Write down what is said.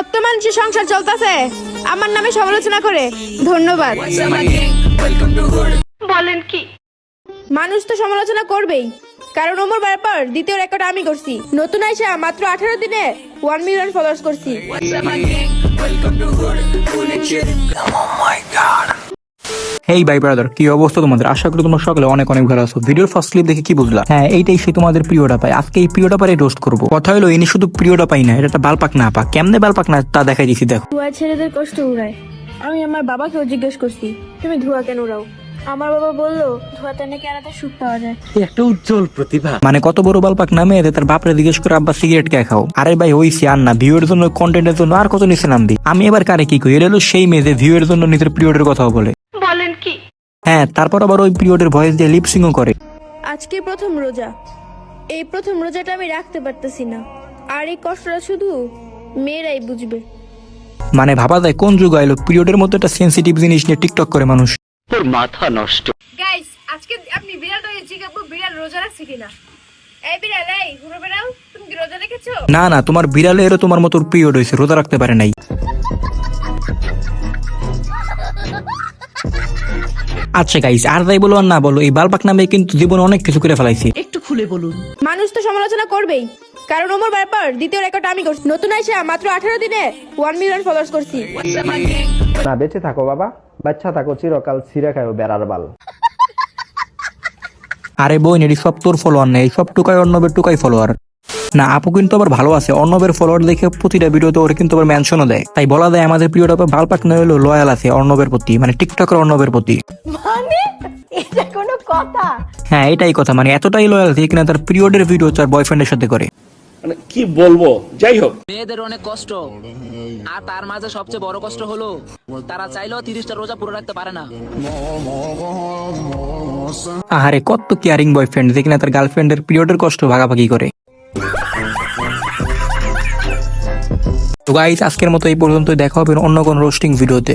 কত যে সংসার চলতেছে আমার নামে সমালোচনা করে। ধন্যবাদ। বলেন কি? মানুষ তো সমালোচনা করবেই। কারণ ওমর ব্যাপার দ্বিতীয় রেকর্ড আমি করছি। নতুন আইসা মাত্র আঠারো দিনে ওয়ান মিলিয়ন ফলোয়ার্স করছি। হেই ভাই ব্রাদার কি অবস্থা তোমাদের? আশা করি তোমরা সকলে অনেক অনেক ভালো আছো। ভিডিওর ফার্স্ট ক্লিপ দেখে কি বুঝলা? হ্যাঁ এইটাই সে তোমাদের প্রিয়টা পাই আজকে এই প্রিয়টা পারে রোস্ট করব। কথা হলো ইনি শুধু প্রিয়টা পাই না এটা একটা বালপাক না পা কেমনে বালপাক না তা দেখাই দিছি দেখো। ধোয়া ছেলেদের কষ্ট উড়ায়। আমি আমার বাবাকেও জিজ্ঞেস করছি তুমি ধোয়া কেন উড়াও? আমার বাবা বলল ধোয়াতে নাকি আলাদা সুখ পাওয়া যায়। একটা উজ্জ্বল প্রতিভা। মানে কত বড় বালপাক নামে এতে তার বাপরে জিজ্ঞেস করে আব্বা সিগারেট কে খাও? আরে ভাই হইছি আর না ভিউয়ের জন্য কন্টেন্টের জন্য আর কত নিচে নামবি? আমি এবার কারে কি কই এটা হলো সেই মেয়ে যে ভিউয়ের জন্য নিজের পিরিয়ডের কথাও বলে। হ্যাঁ তারপর আবার ওই পিরিয়ডের ভয়েস দিয়ে লিপসিংও করে। আজকে প্রথম রোজা। এই প্রথম রোজাটা আমি রাখতে পারতেছি না। আর এই কষ্টটা শুধু মেয়েরাই বুঝবে। মানে ভাবা যায় কোন যুগ আইলো পিরিয়ডের মতো একটা সেন্সিটিভ জিনিস নিয়ে টিকটক করে মানুষ। তোর মাথা নষ্ট। গাইস আজকে আপনি বিড়াল রয়ে জিজ্ঞাসা বিড়াল রোজা রাখছে কিনা? এই বিড়াল এই ঘুরে বেড়াও তুমি কি রোজা রেখেছো? না না তোমার বিড়ালেরও তোমার মতো পিরিয়ড হয়েছে রোজা রাখতে পারে নাই। আচ্ছা গাইস আর যাই বলো আর না বলো এই বালপাক নামে কিন্তু জীবনে অনেক কিছু করে ফেলাইছি। একটু খুলে বলুন। মানুষ তো সমালোচনা করবেই। কারণ ওমর ব্যাপার দ্বিতীয় রেকর্ড আমি করছি। নতুন আইসা মাত্র আঠারো দিনে ওয়ান মিলিয়ন ফলোয়ার্স করছি। না বেঁচে থাকো বাবা। বাচ্চা থাকো চিরকাল ছিঁড়ে খায়ো বেড়ার বাল। আরে বই এটি সব তোর ফলোয়ার নেই সব টুকাই অর্ণবের টুকাই ফলোয়ার না আপু কিন্তু আবার ভালো আছে। অর্ণবের ফলোয়ার দেখে প্রতিটা ভিডিওতে ওরা কিন্তু আবার মেনশনও দেয়। তাই বলা যায় আমাদের প্রিয় প্রিয়টা বালপাক না হলেও লয়াল আছে অর্ণবের প্রতি মানে টিকটকের অর্ণবের প্রতি। মানে? এটা কোনো কথা? হ্যাঁ এটাই কথা মানে এতটাই লয়াল যে কিনা তার পিরিয়ডের ভিডিও তার বয়ফ্রেন্ডের সাথে করে। মানে কি বলব? যাই হোক। মেয়েদের অনেক কষ্ট। আর তার মাঝে সবচেয়ে বড় কষ্ট হলো তারা চাইলেও তিরিশটা রোজা পুরো রাখতে পারে না। আহারে কত কেয়ারিং বয়ফ্রেন্ড যে কিনা তার গার্লফ্রেন্ডের পিরিয়ডের কষ্ট ভাগাভাগি করে। তো গাইজ আজকের মতো এই পর্যন্ত দেখা হবে অন্য কোন রোস্টিং ভিডিওতে